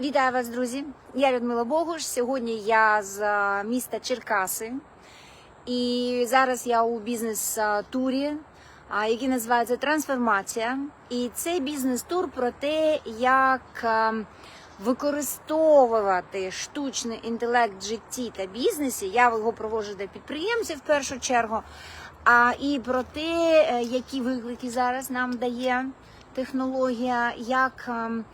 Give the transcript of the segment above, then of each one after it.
Вітаю вас, друзі! Я Людмила Богуш. Сьогодні я з е, міста Черкаси, і зараз я у бізнес-турі, який називається Трансформація. І цей бізнес-тур про те, як е, використовувати штучний інтелект в житті та бізнесі. Я його проводжу для підприємців в першу чергу. А і про те, е, які виклики зараз нам дає технологія, як ем,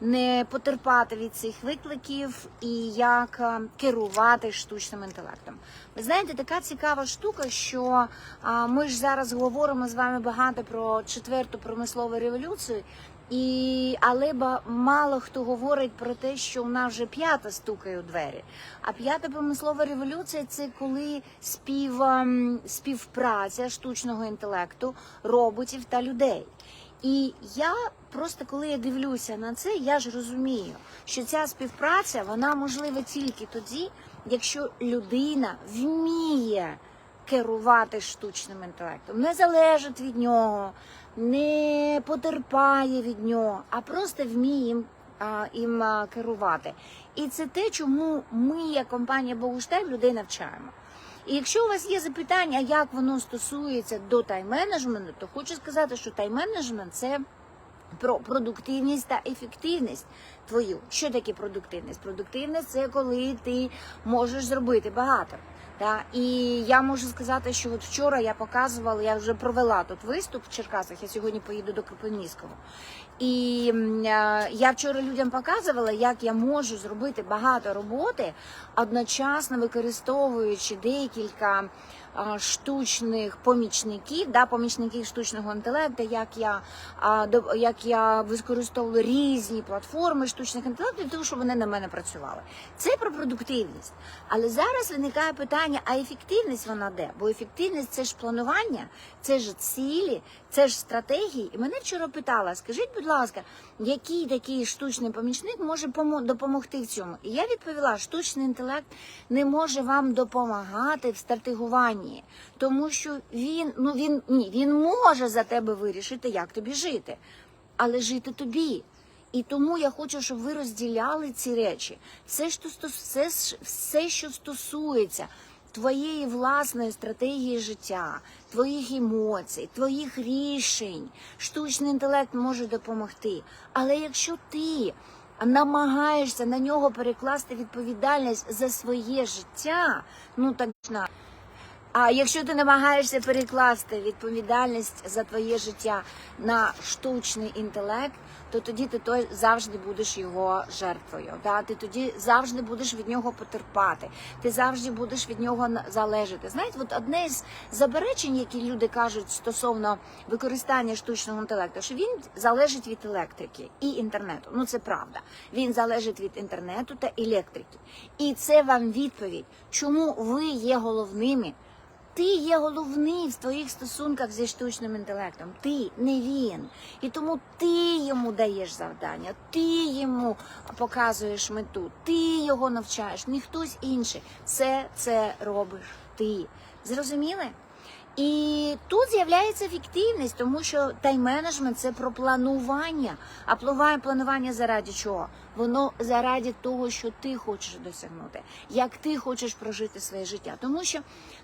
не потерпати від цих викликів і як е, керувати штучним інтелектом. Ви знаєте, така цікава штука, що а, ми ж зараз говоримо з вами багато про четверту промислову революцію. І але мало хто говорить про те, що у нас вже п'ята стукає у двері. А п'ята промислова революція це коли спів, ем, співпраця штучного інтелекту, роботів та людей. І я просто коли я дивлюся на це, я ж розумію, що ця співпраця вона можлива тільки тоді, якщо людина вміє керувати штучним інтелектом, не залежить від нього, не потерпає від нього, а просто вміє їм, а, їм керувати. І це те, чому ми, як компанія Богуштайм, людей навчаємо. І якщо у вас є запитання, як воно стосується до тайм-менеджменту, то хочу сказати, що тайм-менеджмент це про продуктивність та ефективність твою. Що таке продуктивність? Продуктивність це коли ти можеш зробити багато. Та і я можу сказати, що от вчора я показувала, я вже провела тут виступ в Черкасах. Я сьогодні поїду до Кропивницького. І е, я вчора людям показувала, як я можу зробити багато роботи, одночасно використовуючи декілька штучних помічників, да, помічників штучного інтелекту, як я, як я використовую різні платформи штучних інтелекту для того, щоб вони на мене працювали. Це про продуктивність. Але зараз виникає питання: а ефективність вона де? Бо ефективність це ж планування, це ж цілі, це ж стратегії. І мене вчора питала: скажіть, будь ласка, який такий штучний помічник може допомогти в цьому? І я відповіла: штучний інтелект не може вам допомагати в стратегуванні, тому що він ну він ні, він може за тебе вирішити, як тобі жити, але жити тобі. І тому я хочу, щоб ви розділяли ці речі. Все, що все, все, що стосується твоєї власної стратегії життя, твоїх емоцій, твоїх рішень, штучний інтелект може допомогти. Але якщо ти намагаєшся на нього перекласти відповідальність за своє життя, ну так. А якщо ти намагаєшся перекласти відповідальність за твоє життя на штучний інтелект, то тоді ти той завжди будеш його жертвою. Да? Ти тоді завжди будеш від нього потерпати, ти завжди будеш від нього залежати. Знаєте, от одне з заперечень, які люди кажуть стосовно використання штучного інтелекту, що він залежить від електрики і інтернету. Ну це правда. Він залежить від інтернету та електрики. І це вам відповідь, чому ви є головними. Ти є головний в твоїх стосунках зі штучним інтелектом. Ти не він. І тому ти йому даєш завдання, ти йому показуєш мету, ти його навчаєш, не хтось інший. Все це робиш ти. Зрозуміли? І тут з'являється ефективність, тому що тайм-менеджмент це про планування. А планування планування заради чого? Воно заради того, що ти хочеш досягнути, як ти хочеш прожити своє життя. Тому що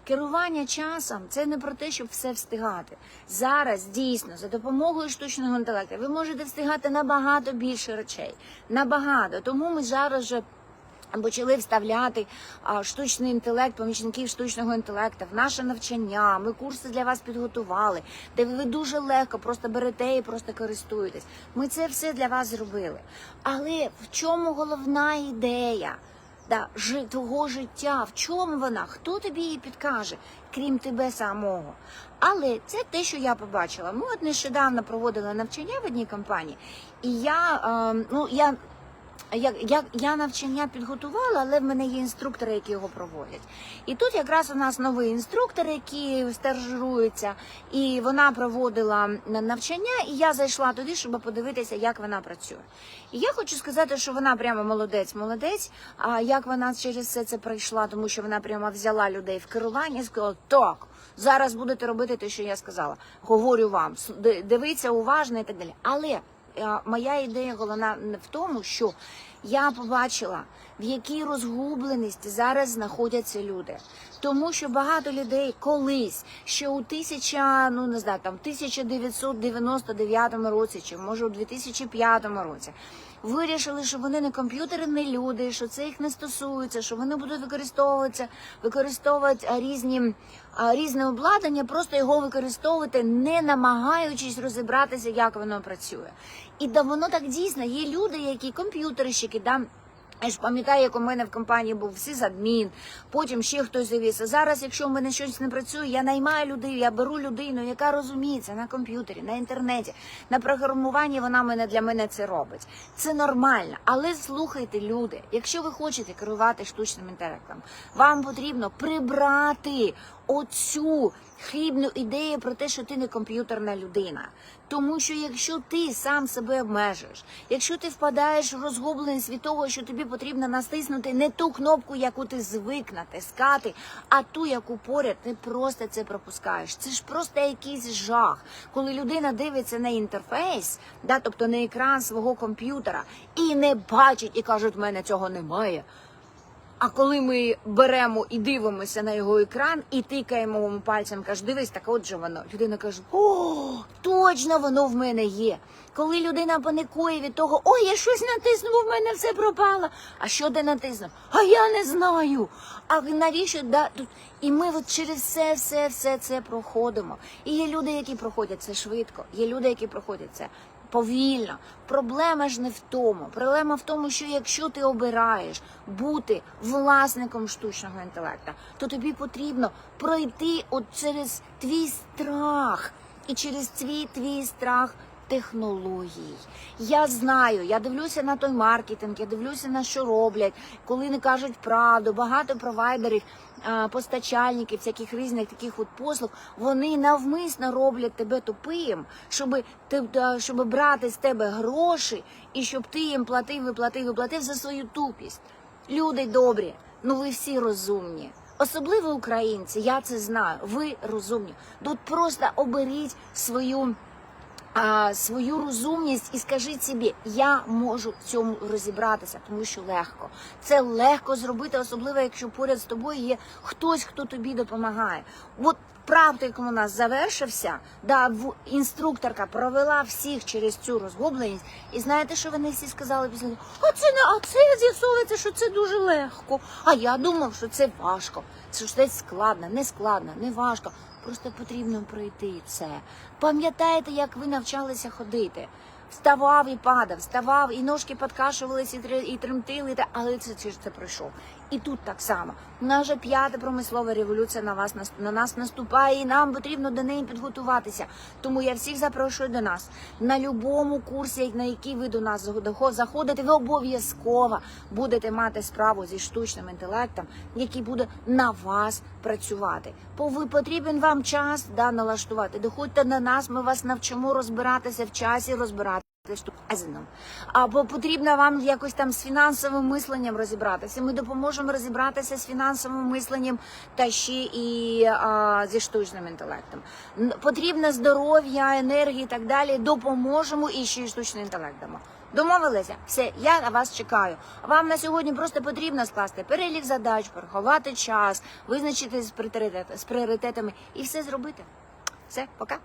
керування часом це не про те, щоб все встигати. Зараз дійсно за допомогою штучного інтелекту ви можете встигати набагато більше речей. Набагато. Тому ми зараз вже почали вставляти а, штучний інтелект, помічників штучного інтелекту в наше навчання. Ми курси для вас підготували, де ви дуже легко просто берете і просто користуєтесь. Ми це все для вас зробили. Але в чому головна ідея? Да, твого життя, в чому вона? Хто тобі її підкаже, крім тебе самого? Але це те, що я побачила. Ми от нещодавно проводили навчання в одній компанії, і я, е, ну, я я, я, я навчання підготувала, але в мене є інструктори, які його проводять. І тут якраз у нас новий інструктор, який стажирується, і вона проводила навчання, і я зайшла туди, щоб подивитися, як вона працює. І я хочу сказати, що вона прямо молодець, молодець. А як вона через все це пройшла, тому що вона прямо взяла людей в керування і сказала, так. Зараз будете робити те, що я сказала. Говорю вам, дивіться уважно і так далі. Але моя ідея головна в тому, що я побачила, в якій розгубленості зараз знаходяться люди. Тому що багато людей колись, ще у тисяча, ну не знаю, там 1999 році, чи може у 2005 році, вирішили, що вони не комп'ютери, не люди, що це їх не стосується, що вони будуть використовуватися, використовувати різні різне обладнання, просто його використовувати, не намагаючись розібратися, як воно працює. І да воно так дійсно є люди, які комп'ютерщики, да. Я ж пам'ятаю, як у мене в компанії був сисадмін, потім ще хтось завівся. Зараз, якщо в мене щось не працює, я наймаю людину, я беру людину, яка розуміється на комп'ютері, на інтернеті, на програмуванні. Вона мене для мене це робить. Це нормально. Але слухайте, люди, якщо ви хочете керувати штучним інтелектом, вам потрібно прибрати оцю хибну ідею про те, що ти не комп'ютерна людина. Тому що якщо ти сам себе обмежуєш, якщо ти впадаєш в розгубленість від того, що тобі потрібно натиснути не ту кнопку, яку ти звик натискати, а ту, яку поряд, ти просто це пропускаєш. Це ж просто якийсь жах, коли людина дивиться на інтерфейс, да, тобто на екран свого комп'ютера, і не бачить, і каже, в мене цього немає. А коли ми беремо і дивимося на його екран і тикаємо пальцем, каже, дивись, так отже воно. Людина каже: О, точно воно в мене є. Коли людина паникує від того, ой, я щось натиснув, в мене все пропало. А що ти натиснув? А я не знаю. А навіщо да тут? І ми от через все, все, все це проходимо. І є люди, які проходять це швидко. Є люди, які проходять це повільно. Проблема ж не в тому. Проблема в тому, що якщо ти обираєш бути власником штучного інтелекту, то тобі потрібно пройти от через твій страх і через твій твій страх. Технологій. Я знаю, я дивлюся на той маркетинг, я дивлюся на що роблять, коли не кажуть правду. Багато провайдерів, постачальників, всяких різних таких от послуг, вони навмисно роблять тебе тупим, щоб щоб брати з тебе гроші і щоб ти їм платив, і платив, і платив за свою тупість. Люди добрі, ну ви всі розумні. Особливо українці, я це знаю. Ви розумні. Тут просто оберіть свою а, свою розумність і скажіть собі, я можу в цьому розібратися, тому що легко. Це легко зробити, особливо якщо поряд з тобою є хтось, хто тобі допомагає. От практик у нас завершився, да, інструкторка провела всіх через цю розгубленість. І знаєте, що вони всі сказали після? А це не а це з'ясовується, що це дуже легко. А я думав, що це важко. Це ж десь складно, не складно, не важко. Просто потрібно пройти це. Пам'ятаєте, як ви навчалися ходити? Вставав і падав, вставав, і ножки підкашувалися, і, тре- і тремтили, але це, це, це пройшов. І тут так само. Наша п'ята промислова революція на вас на нас наступає, і нам потрібно до неї підготуватися. Тому я всіх запрошую до нас на будь-якому курсі, на який ви до нас заходите, ви обов'язково будете мати справу зі штучним інтелектом, який буде на вас працювати. Бо ви потрібен вам час да, налаштувати. Доходьте на нас, ми вас навчимо розбиратися в часі, розбиратися. Штуказином. Або потрібно вам якось там з фінансовим мисленням розібратися. Ми допоможемо розібратися з фінансовим мисленням та ще і а, зі штучним інтелектом. Потрібне здоров'я, енергія і так далі. Допоможемо і ще й штучний. Домовилися? Все, я на вас чекаю. Вам на сьогодні просто потрібно скласти перелік задач, порахувати час, визначитись з пріоритетами і все зробити. Все, пока.